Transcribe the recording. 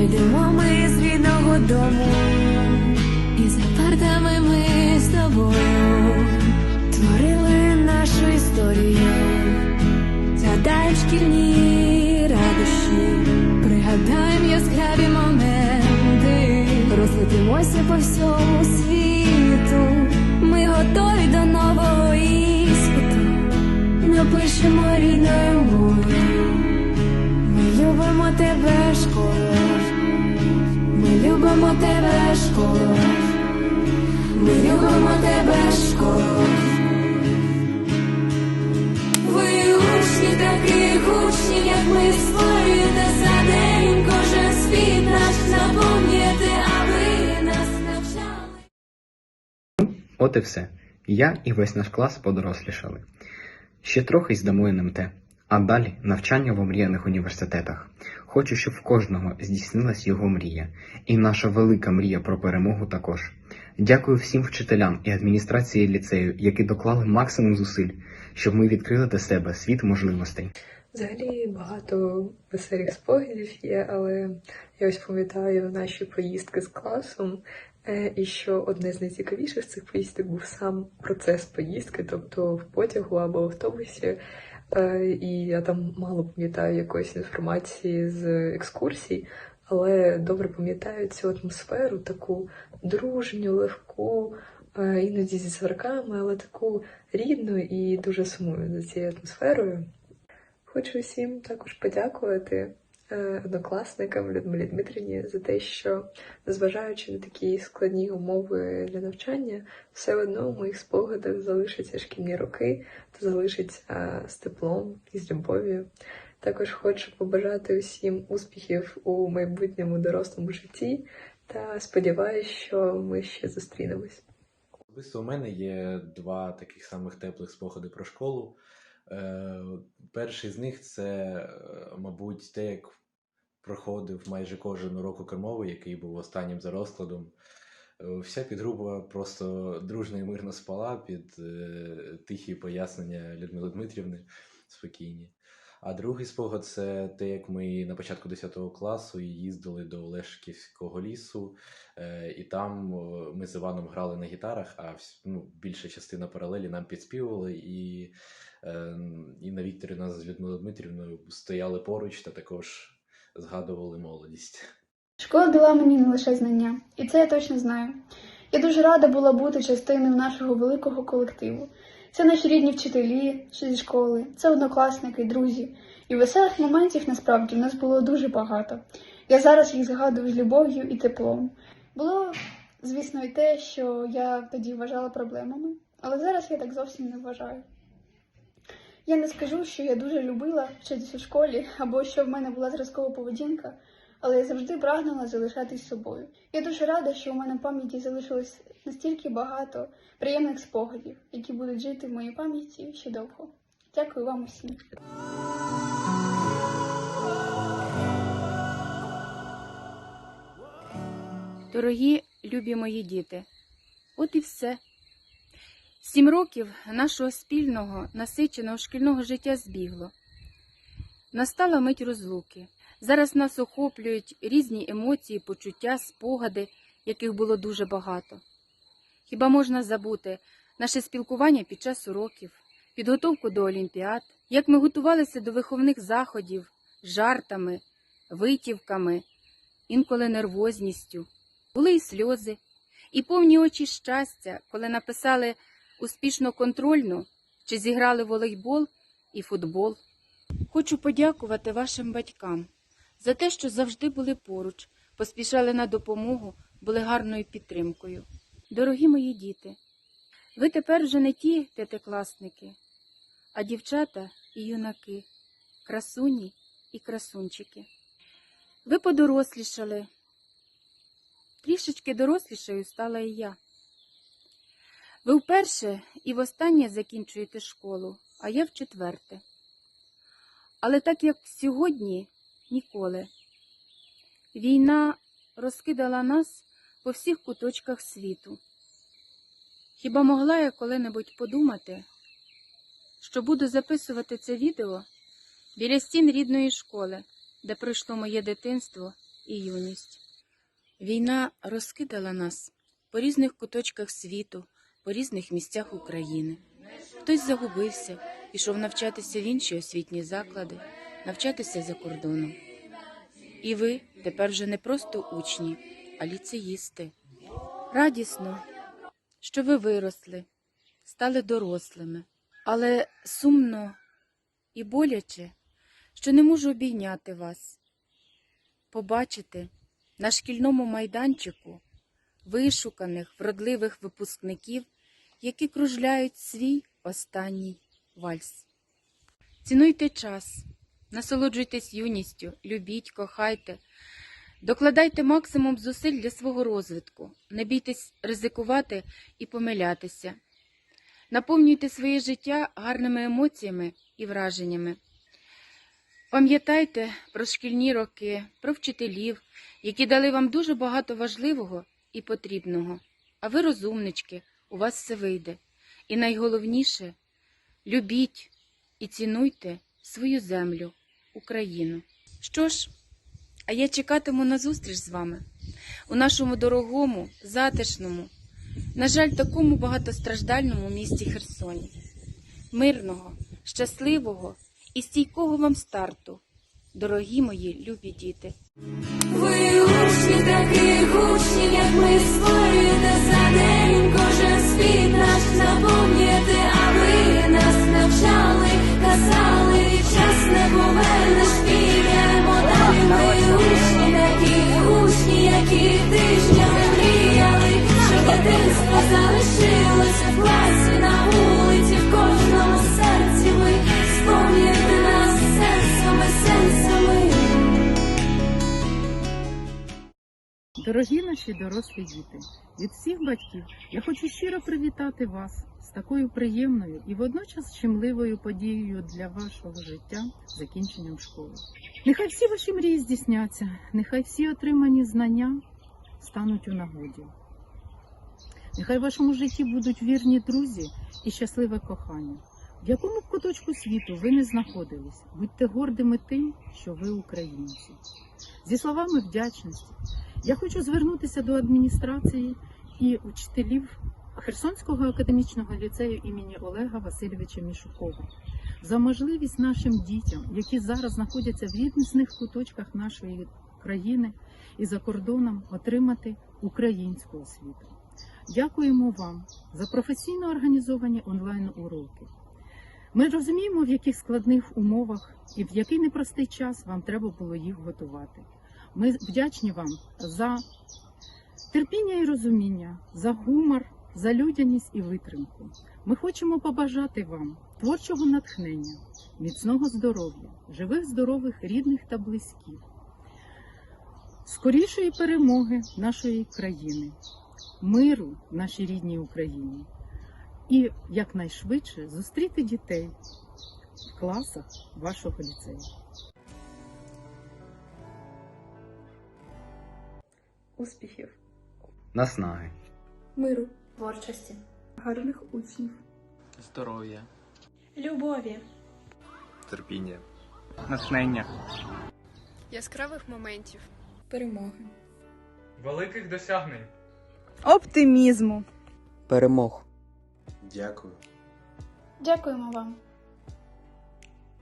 що йдемо ми з рідного дому, і за партами ми з тобою творили нашу історію, згадаємо шкільні радощі, пригадаємо яскраві моменти, розлетимося по всьому світу. Ми готові до нового іспиту, напишемо рідною любимо тебе, школа. Ми любимо тебе, школа. Ви учні таких учнів, як ми створюєте за день кожен світ наш наповнюєте, а ви нас навчали. От і все. Я і весь наш клас подорослішали. Ще трохи й здамо НМТ, а далі навчання в омріяних університетах. Хочу, щоб в кожного здійснилась його мрія, і наша велика мрія про перемогу також. Дякую всім вчителям і адміністрації ліцею, які доклали максимум зусиль, щоб ми відкрили для себе світ можливостей. Взагалі багато веселих спогадів є, але я ось пам'ятаю наші поїздки з класом, е, і що одне з найцікавіших цих поїздок був сам процес поїздки, тобто в потягу або автобусі. Е, І я там мало пам'ятаю якоїсь інформації з екскурсій, але добре пам'ятаю цю атмосферу, таку дружню, легку, е, іноді зі сварками, але таку рідну і дуже сумую за цією атмосферою. Хочу всім також подякувати однокласникам Людмилі Дмитрівні за те, що, незважаючи на такі складні умови для навчання, все одно в моїх спогадах залишаться шкільні роки та залишиться з теплом і з любов'ю. Також хочу побажати усім успіхів у майбутньому дорослому житті та сподіваюся, що ми ще зустрінемось. Особисто у мене є два таких самих теплих спогади про школу. Е, перший з них це, е, мабуть, те, як проходив майже кожен урок укрмови, який був останнім за розкладом. Е, Вся підгрупа просто дружно і мирно спала під е, тихі пояснення Людмили Дмитрівни спокійні. А другий спогад це те, як ми на початку 10 класу їздили до Олешківського лісу, е, і там ми з Іваном грали на гітарах, а ну, більша частина паралелі нам підспівували, і е, Інна Вікторівна з Людмилою Дмитрівною стояли поруч та також згадували молодість. Школа дала мені не лише знання, і це я точно знаю. Я дуже рада була бути частиною нашого великого колективу. Це наші рідні вчителі зі школи, це однокласники, друзі. І веселих моментів насправді в нас було дуже багато. Я зараз їх згадую з любов'ю і теплом. Було, звісно, і те, що я тоді вважала проблемами, але зараз я так зовсім не вважаю. Я не скажу, що я дуже любила вчитися в школі або що в мене була зразкова поведінка, але я завжди прагнула залишатись собою. Я дуже рада, що у мене в пам'яті залишилось настільки багато приємних спогадів, які будуть жити в моїй пам'яті ще довго. Дякую вам усім. Дорогі любі мої діти, от і все. Сім років нашого спільного, насиченого шкільного життя збігло. Настала мить розлуки. Зараз нас охоплюють різні емоції, почуття, спогади, яких було дуже багато. Хіба можна забути наше спілкування під час уроків, підготовку до олімпіад, як ми готувалися до виховних заходів, жартами, витівками, інколи нервозністю. Були і сльози, і повні очі щастя, коли написали успішно контрольну чи зіграли волейбол і футбол. Хочу подякувати вашим батькам за те, що завжди були поруч, поспішали на допомогу, були гарною підтримкою. Дорогі мої діти, ви тепер вже не ті п'ятикласники, а дівчата і юнаки, красуні і красунчики. Ви подорослішали, Трішечки дорослішою стала і я. Ви вперше і востаннє закінчуєте школу, а я в четверте. Але так як сьогодні ніколи. Війна розкидала нас по всіх куточках світу. Хіба могла я коли-небудь подумати, що буду записувати це відео біля стін рідної школи, де пройшло моє дитинство і юність. Війна розкидала нас по різних куточках світу, по різних місцях України. Хтось загубився, пішов навчатися в інші освітні заклади, навчатися за кордоном. І ви тепер вже не просто учні, а ліцеїсти. Радісно, що ви виросли, стали дорослими, але сумно і боляче, що не можу обійняти вас, побачити на шкільному майданчику вишуканих, вродливих випускників, які кружляють свій останній вальс. Цінуйте час, насолоджуйтесь юністю, любіть, кохайте, докладайте максимум зусиль для свого розвитку, не бійтесь ризикувати і помилятися. Наповнюйте своє життя гарними емоціями і враженнями. Пам'ятайте про шкільні роки, про вчителів, які дали вам дуже багато важливого і потрібного. А ви розумнички, у вас все вийде. І найголовніше любіть і цінуйте свою землю, Україну. Що ж, а я чекатиму на зустріч з вами у нашому дорогому, затишному, на жаль, такому багатостраждальному місті Херсоні. Мирного, щасливого і стійкого вам старту, дорогі мої любі діти. Ви учні такі гучні, як ми створюєте за день. Кожен світ наш наповнюєте, Дорогі наші дорослі діти, від всіх батьків я хочу щиро привітати вас з такою приємною і водночас щемливою подією для вашого життя закінченням школи. Нехай всі ваші мрії здійсняться, нехай всі отримані знання стануть у нагоді. Нехай в вашому житті будуть вірні друзі і щасливе кохання. В якому б куточку світу ви не знаходились, будьте гордими тим, що ви українці. Зі словами вдячності я хочу звернутися до адміністрації і учителів Херсонського академічного ліцею імені Олега Васильовича Мішукова за можливість нашим дітям, які зараз знаходяться в різних куточках нашої країни і за кордоном, отримати українську освіту. Дякуємо вам за професійно організовані онлайн-уроки. Ми розуміємо, в яких складних умовах і в який непростий час вам треба було їх готувати. Ми вдячні вам за терпіння і розуміння, за гумор, за людяність і витримку. Ми хочемо побажати вам творчого натхнення, міцного здоров'я, живих, здорових, рідних та близьких, скорішої перемоги нашої країни, миру нашій рідній Україні і якнайшвидше зустріти дітей в класах вашого ліцею. Успіхів! Наснаги. Миру, творчості, гарних учнів, здоров'я, любові, терпіння, натхнення, яскравих моментів, Перемоги! великих досягнень. оптимізму. перемог. Дякую. Дякуємо вам.